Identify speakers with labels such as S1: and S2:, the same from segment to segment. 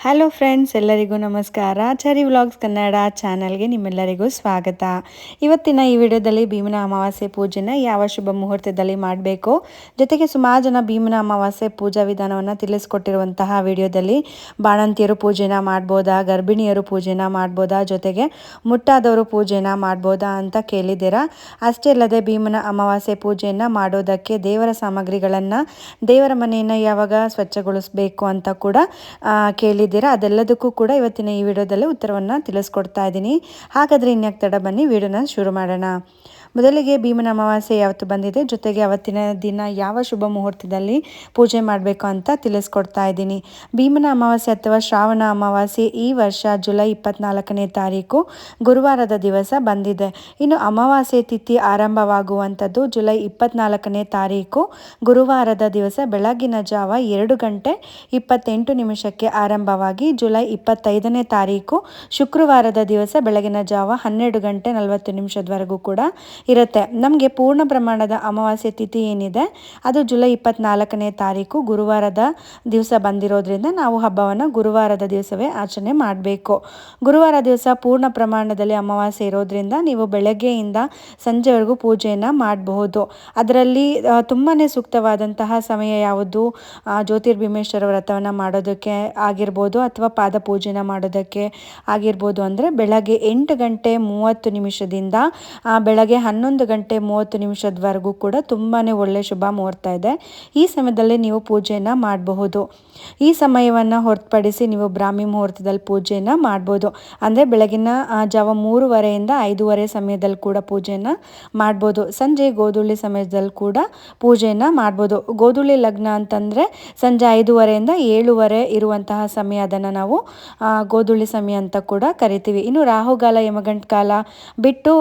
S1: Hello friends ಎಲ್ಲರಿಗೂ ನಮಸ್ಕಾರ. ಚರಿ vlogs Kannada ಚಾನಲ್ಗೆ ನಿಮ್ಮೆಲ್ಲರಿಗೂ ಸ್ವಾಗತ. ಇವತ್ತಿನ ಈ ವಿಡಿಯೋದಲ್ಲಿ ಭೀಮನ ಅಮಾವಾಸ್ಯೆ ಪೂಜೆನ ಯಾವ ಶುಭ ಮುಹೂರ್ತದಲ್ಲಿ ಮಾಡಬೇಕು? ಜೊತೆಗೆ ಸುಮಾರು ಜನ ಭೀಮನ ಅಮಾವಾಸ್ಯೆ ಪೂಜಾ ವಿಧಾನವನ್ನು ತಿಳಿಸ್ಕೊಟ್ಟಿರುವಂತಹ ವಿಡಿಯೋದಲ್ಲಿ ಬಾಣಂತಿಯರು ಪೂಜೆನ ಮಾಡ್ಬೋದಾ ಗರ್ಭಿಣಿಯರು ಪೂಜೆನ ಮಾಡ್ಬೋದಾ ಜೊತೆಗೆ ಮುಟ್ಟಾದವರು ಪೂಜೆನ ಮಾಡ್ಬೋದಾ ಅಂತ ಕೇಳಿದ್ದೀರಾ? ಅಷ್ಟೇ ಅಲ್ಲದೆ ಭೀಮನ ಅಮಾವಾಸ್ಯೆ ಪೂಜೆಯನ್ನು ಮಾಡೋದಕ್ಕೆ ದೇವರ ಸಾಮಗ್ರಿಗಳನ್ನು ದೇವರ ಮನೆಯನ್ನು ಯಾವಾಗ ಸ್ವಚ್ಛಗೊಳಿಸಬೇಕು ಅಂತ ಕೂಡ ಆ, ಕೇಳಿದ್ದೀರಾ ಅದೆಲ್ಲದಕ್ಕೂ ಕೂಡ ಇವತ್ತಿನ ಈ ವಿಡಿಯೋದಲ್ಲಿ ಉತ್ತರವನ್ನು ತಿಳಿಸ್ಕೊಡ್ತಾ ಇದ್ದೀನಿ. ಹಾಗಾದರೆ ಇನ್ಯಾಕೆ ತಡ ಬನ್ನಿ, ವಿಡಿಯೋನ ಶುರು ಮಾಡೋಣ. ಮೊದಲಿಗೆ ಭೀಮನ ಅಮಾವಾಸ್ಯೆ ಯಾವತ್ತು ಬಂದಿದೆ? ಜೊತೆಗೆ ಅವತ್ತಿನ ದಿನ ಯಾವ ಶುಭ ಮುಹೂರ್ತದಲ್ಲಿ ಪೂಜೆ ಮಾಡಬೇಕು ಅಂತ ತಿಳಿಸ್ಕೊಡ್ತಾ ಇದ್ದೀನಿ. ಭೀಮನ ಅಮಾವಾಸ್ಯೆ ಅಥವಾ ಶ್ರಾವಣ ಅಮಾವಾಸ್ಯೆ ಈ ವರ್ಷ ಜುಲೈ ಇಪ್ಪತ್ನಾಲ್ಕನೇ ತಾರೀಕು ಗುರುವಾರದ ದಿವಸ ಬಂದಿದೆ. ಇನ್ನು ಅಮಾವಾಸ್ಯೆ ತಿಥಿ ಆರಂಭವಾಗುವಂಥದ್ದು ಜುಲೈ ಇಪ್ಪತ್ನಾಲ್ಕನೇ ತಾರೀಕು ಗುರುವಾರದ ದಿವಸ ಬೆಳಗಿನ ಜಾವ ಎರಡು ಗಂಟೆ ಇಪ್ಪತ್ತೆಂಟು ನಿಮಿಷಕ್ಕೆ ಆರಂಭವಾಗಿ ಜುಲೈ ಇಪ್ಪತ್ತೈದನೇ ತಾರೀಕು ಶುಕ್ರವಾರದ ದಿವಸ ಬೆಳಗಿನ ಜಾವ ಹನ್ನೆರಡು ಗಂಟೆ ನಲವತ್ತು ನಿಮಿಷದವರೆಗೂ ಕೂಡ ಇರುತ್ತೆ. ನಮಗೆ ಪೂರ್ಣ ಪ್ರಮಾಣದ ಅಮಾವಾಸ್ಯೆ ತಿಥಿ ಏನಿದೆ, ಅದು ಜುಲೈ ಇಪ್ಪತ್ನಾಲ್ಕನೇ ತಾರೀಕು ಗುರುವಾರದ ದಿವಸ ಬಂದಿರೋದ್ರಿಂದ ನಾವು ಹಬ್ಬವನ್ನು ಗುರುವಾರದ ದಿವಸವೇ ಆಚರಣೆ ಮಾಡಬೇಕು. ಗುರುವಾರ ದಿವಸ ಪೂರ್ಣ ಪ್ರಮಾಣದಲ್ಲಿ ಅಮಾವಾಸ್ಯೆ ಇರೋದ್ರಿಂದ ನೀವು ಬೆಳಗ್ಗೆಯಿಂದ ಸಂಜೆವರೆಗೂ ಪೂಜೆಯನ್ನು ಮಾಡಬಹುದು. ಅದರಲ್ಲಿ ತುಂಬಾ ಸೂಕ್ತವಾದಂತಹ ಸಮಯ ಯಾವುದು? ಜ್ಯೋತಿರ್ಭೀಮೇಶ್ವರ ವ್ರತವನ್ನು ಮಾಡೋದಕ್ಕೆ ಆಗಿರ್ಬೋದು ಅಥವಾ ಪಾದ ಪೂಜೆನ ಮಾಡೋದಕ್ಕೆ ಆಗಿರ್ಬೋದು ಅಂದರೆ ಬೆಳಗ್ಗೆ ಎಂಟು ಗಂಟೆ ಮೂವತ್ತು ನಿಮಿಷದಿಂದ ಬೆಳಗ್ಗೆ ಹನ್ನೊಂದು ಗಂಟೆ ಮೂವತ್ತು ನಿಮಿಷದವರೆಗೂ ಕೂಡ ತುಂಬಾ ಒಳ್ಳೆಯ ಶುಭ ಮುಹೂರ್ತ ಇದೆ. ಈ ಸಮಯದಲ್ಲಿ ನೀವು ಪೂಜೆಯನ್ನು ಮಾಡಬಹುದು. ಈ ಸಮಯವನ್ನು ಹೊರತುಪಡಿಸಿ ನೀವು ಬ್ರಾಹ್ಮಿ ಮುಹೂರ್ತದಲ್ಲಿ ಪೂಜೆಯನ್ನು ಮಾಡ್ಬೋದು. ಅಂದರೆ ಬೆಳಗಿನ ಜಾವ ಮೂರುವರೆಯಿಂದ ಐದೂವರೆ ಸಮಯದಲ್ಲಿ ಕೂಡ ಪೂಜೆಯನ್ನು ಮಾಡ್ಬೋದು. ಸಂಜೆ ಗೋಧೂಳಿ ಸಮಯದಲ್ಲಿ ಕೂಡ ಪೂಜೆಯನ್ನು ಮಾಡ್ಬೋದು. ಗೋಧೂಳಿ ಲಗ್ನ ಅಂತಂದರೆ ಸಂಜೆ ಐದೂವರೆಯಿಂದ ಏಳುವರೆ ಇರುವಂತಹ ಸಮಯ ಅದನ್ನು ನಾವು ಗೋಧೂಳಿ ಸಮಯ ಅಂತ ಕೂಡ ಕರಿತೀವಿ. ಇನ್ನು ರಾಹುಗಾಲ, ಯಮಗಂಟ್ ಕಾಲ ಬಿಟ್ಟು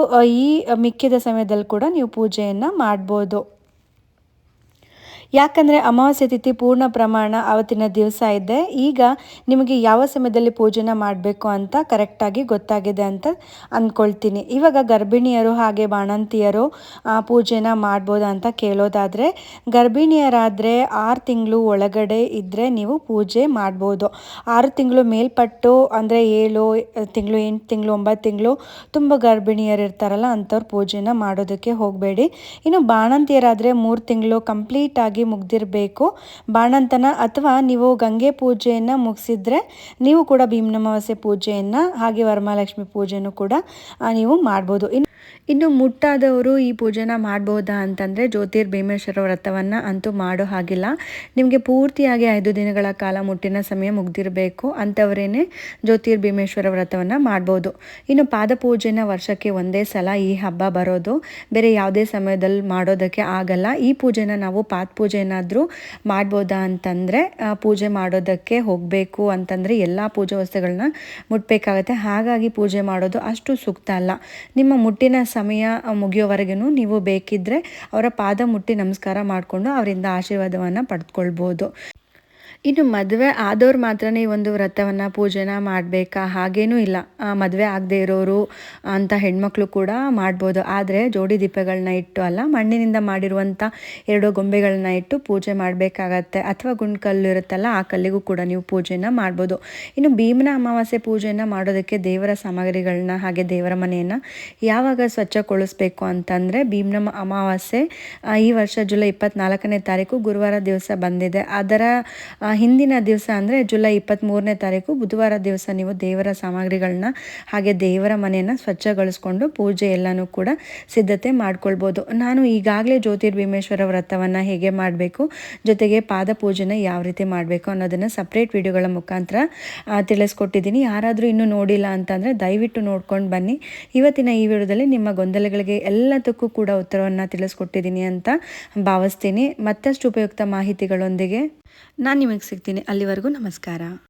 S1: ಈ ಮಿಕ್ಕಿದ ಸಮಯದಲ್ಲಿ ಕೂಡ ನೀವು ಪೂಜೆಯನ್ನು ಮಾಡ್ಬೋದು. ಯಾಕಂದರೆ ಅಮಾವಾಸ್ಯೆ ತಿಥಿ ಪೂರ್ಣ ಪ್ರಮಾಣ ಆವತ್ತಿನ ದಿವಸ ಇದೆ. ಈಗ ನಿಮಗೆ ಯಾವ ಸಮಯದಲ್ಲಿ ಪೂಜೆನ ಮಾಡಬೇಕು ಅಂತ ಕರೆಕ್ಟಾಗಿ ಗೊತ್ತಾಗಿದೆ ಅಂತ ಅಂದ್ಕೊಳ್ತೀನಿ ಇವಾಗ ಗರ್ಭಿಣಿಯರು ಹಾಗೆ ಬಾಣಂತಿಯರು ಪೂಜೆನ ಮಾಡ್ಬೋದಾ ಅಂತ ಕೇಳೋದಾದರೆ, ಗರ್ಭಿಣಿಯರಾದರೆ ಆರು ತಿಂಗಳು ಒಳಗಡೆ ಇದ್ದರೆ ನೀವು ಪೂಜೆ ಮಾಡ್ಬೋದು. ಆರು ತಿಂಗಳು ಮೇಲ್ಪಟ್ಟು ಅಂದರೆ ಏಳು ತಿಂಗಳು ಎಂಟು ತಿಂಗಳು, ಒಂಬತ್ತು ತಿಂಗಳು ತುಂಬ ಗರ್ಭಿಣಿಯರು ಇರ್ತಾರಲ್ಲ ಅಂಥವ್ರು ಪೂಜೆನ ಮಾಡೋದಕ್ಕೆ ಹೋಗಬೇಡಿ. ಇನ್ನು ಬಾಣಂತಿಯರಾದರೆ ಮೂರು ತಿಂಗಳು ಕಂಪ್ಲೀಟ್ ಆಗಿ ಮುಗ್ದಿರಬೇಕು. ಬಾಣಂತನ ಅಥವಾ ನೀವು ಗಂಗೆ ಪೂಜೆಯನ್ನು ಮುಗಿಸಿದ್ರೆ ನೀವು ಕೂಡ ಭೀಮನಮಾವಾಸ್ಯೆ ಪೂಜೆಯನ್ನು ಹಾಗೆ ವರಮಹಾಲಕ್ಷ್ಮಿ ಪೂಜೆಯನ್ನು ಕೂಡ ನೀವು ಮಾಡ್ಬೋದು. ಇನ್ನು ಇನ್ನು ಮುಟ್ಟಾದವರು ಈ ಪೂಜೆನ ಮಾಡ್ಬೋದಾ ಅಂತಂದರೆ ಜ್ಯೋತಿರ್ಭೀಮೇಶ್ವರ ವ್ರತವನ್ನು ಅಂತೂ ಮಾಡೋ ಹಾಗಿಲ್ಲ. ನಿಮಗೆ ಪೂರ್ತಿಯಾಗಿ ಐದು ದಿನಗಳ ಕಾಲ ಮುಟ್ಟಿನ ಸಮಯ ಮುಗ್ದಿರಬೇಕು ಅಂಥವರೇನೆ ಜ್ಯೋತಿರ್ಭೀಮೇಶ್ವರ ವ್ರತವನ್ನು ಮಾಡ್ಬೋದು. ಇನ್ನು ಪಾದಪೂಜೆನ ವರ್ಷಕ್ಕೆ ಒಂದೇ ಸಲ ಈ ಹಬ್ಬ ಬರೋದು. ಬೇರೆ ಯಾವುದೇ ಸಮಯದಲ್ಲಿ ಮಾಡೋದಕ್ಕೆ ಆಗಲ್ಲ. ಈ ಪೂಜೆನ ನಾವು ಪಾದ ಪೂಜೆನಾದರೂ ಮಾಡ್ಬೋದಾ ಅಂತಂದರೆ ಪೂಜೆ ಮಾಡೋದಕ್ಕೆ ಹೋಗಬೇಕು ಅಂತಂದರೆ ಎಲ್ಲ ಪೂಜೆ ವಸ್ತುಗಳನ್ನ ಮುಟ್ಟಬೇಕಾಗತ್ತೆ ಹಾಗಾಗಿ ಪೂಜೆ ಮಾಡೋದು ಅಷ್ಟು ಸೂಕ್ತ ಅಲ್ಲ. ನಿಮ್ಮ ಮುಟ್ಟಿನ ಸಮಯ ಮುಗಿಯೋವರೆಗೂ ನೀವು ಬೇಕಿದ್ದರೆ ಅವರ ಪಾದ ಮುಟ್ಟಿ ನಮಸ್ಕಾರ ಮಾಡಿಕೊಂಡು ಅವರಿಂದ ಆಶೀರ್ವಾದವನ್ನು ಪಡೆದುಕೊಳ್ಬೋದು ಇನ್ನು ಮದುವೆ ಆದವ್ರು ಮಾತ್ರನೇ ಈ ಒಂದು ವ್ರತವನ್ನು ಪೂಜೆನ ಮಾಡಬೇಕಾ? ಹಾಗೇನೂ ಇಲ್ಲ. ಮದುವೆ ಆಗದೆ ಇರೋರು ಅಂತ ಹೆಣ್ಮಕ್ಳು ಕೂಡ ಮಾಡ್ಬೋದು. ಆದರೆ ಜೋಡಿ ದೀಪಗಳನ್ನ ಇಟ್ಟು ಅಲ್ಲ, ಮಣ್ಣಿನಿಂದ ಮಾಡಿರುವಂಥ ಎರಡು ಗೊಂಬೆಗಳನ್ನ ಇಟ್ಟು ಪೂಜೆ ಮಾಡಬೇಕಾಗತ್ತೆ. ಅಥವಾ ಗುಂಡ್ಕಲ್ಲು ಇರುತ್ತಲ್ಲ, ಆ ಕಲ್ಲಿಗೂ ಕೂಡ ನೀವು ಪೂಜೆನ ಮಾಡ್ಬೋದು. ಇನ್ನು ಭೀಮನ ಅಮಾವಾಸ್ಯೆ ಪೂಜೆಯನ್ನು ಮಾಡೋದಕ್ಕೆ ದೇವರ ಸಾಮಗ್ರಿಗಳನ್ನ ಹಾಗೆ ದೇವರ ಮನೆಯನ್ನು ಯಾವಾಗ ಸ್ವಚ್ಛಗೊಳಿಸ್ಬೇಕು ಅಂತಂದರೆ ಭೀಮನ ಅಮಾವಾಸ್ಯೆ ಈ ವರ್ಷ ಜುಲೈ ಇಪ್ಪತ್ನಾಲ್ಕನೇ ತಾರೀಕು ಗುರುವಾರ ದಿವಸ ಬಂದಿದೆ. ಅದರ ಹಿಂದಿನ ದಿವಸ ಅಂದರೆ ಜುಲೈ ಇಪ್ಪತ್ತ್ಮೂರನೇ ತಾರೀಕು ಬುಧವಾರ ದಿವಸ ನೀವು ದೇವರ ಸಾಮಗ್ರಿಗಳನ್ನ ಹಾಗೆ ದೇವರ ಮನೆಯನ್ನು ಸ್ವಚ್ಛಗೊಳಿಸ್ಕೊಂಡು ಪೂಜೆ ಎಲ್ಲನೂ ಕೂಡ ಸಿದ್ಧತೆ ಮಾಡ್ಕೊಳ್ಬೋದು. ನಾನು ಈಗಾಗಲೇ ಜ್ಯೋತಿರ್ಭೀಮೇಶ್ವರ ವ್ರತವನ್ನು ಹೇಗೆ ಮಾಡಬೇಕು, ಜೊತೆಗೆ ಪಾದ ಪೂಜೆನ ಯಾವ ರೀತಿ ಮಾಡಬೇಕು ಅನ್ನೋದನ್ನು ಸಪ್ರೇಟ್ ವಿಡಿಯೋಗಳ ಮುಖಾಂತರ ತಿಳಿಸ್ಕೊಟ್ಟಿದ್ದೀನಿ. ಯಾರಾದರೂ ಇನ್ನೂ ನೋಡಿಲ್ಲ ಅಂತಂದರೆ ದಯವಿಟ್ಟು ನೋಡ್ಕೊಂಡು ಬನ್ನಿ. ಇವತ್ತಿನ ಈ ವಿಡಿಯೋದಲ್ಲಿ ನಿಮ್ಮ ಗೊಂದಲಗಳಿಗೆ ಎಲ್ಲದಕ್ಕೂ ಕೂಡ ಉತ್ತರವನ್ನು ತಿಳಿಸ್ಕೊಟ್ಟಿದ್ದೀನಿ ಅಂತ ಭಾವಿಸ್ತೀನಿ. ಮತ್ತಷ್ಟು ಉಪಯುಕ್ತ ಮಾಹಿತಿಗಳೊಂದಿಗೆ ನಾನು ನಿಮಗೆ ಸಿಗ್ತೀನಿ. ಅಲ್ಲಿವರೆಗೂ ನಮಸ್ಕಾರ.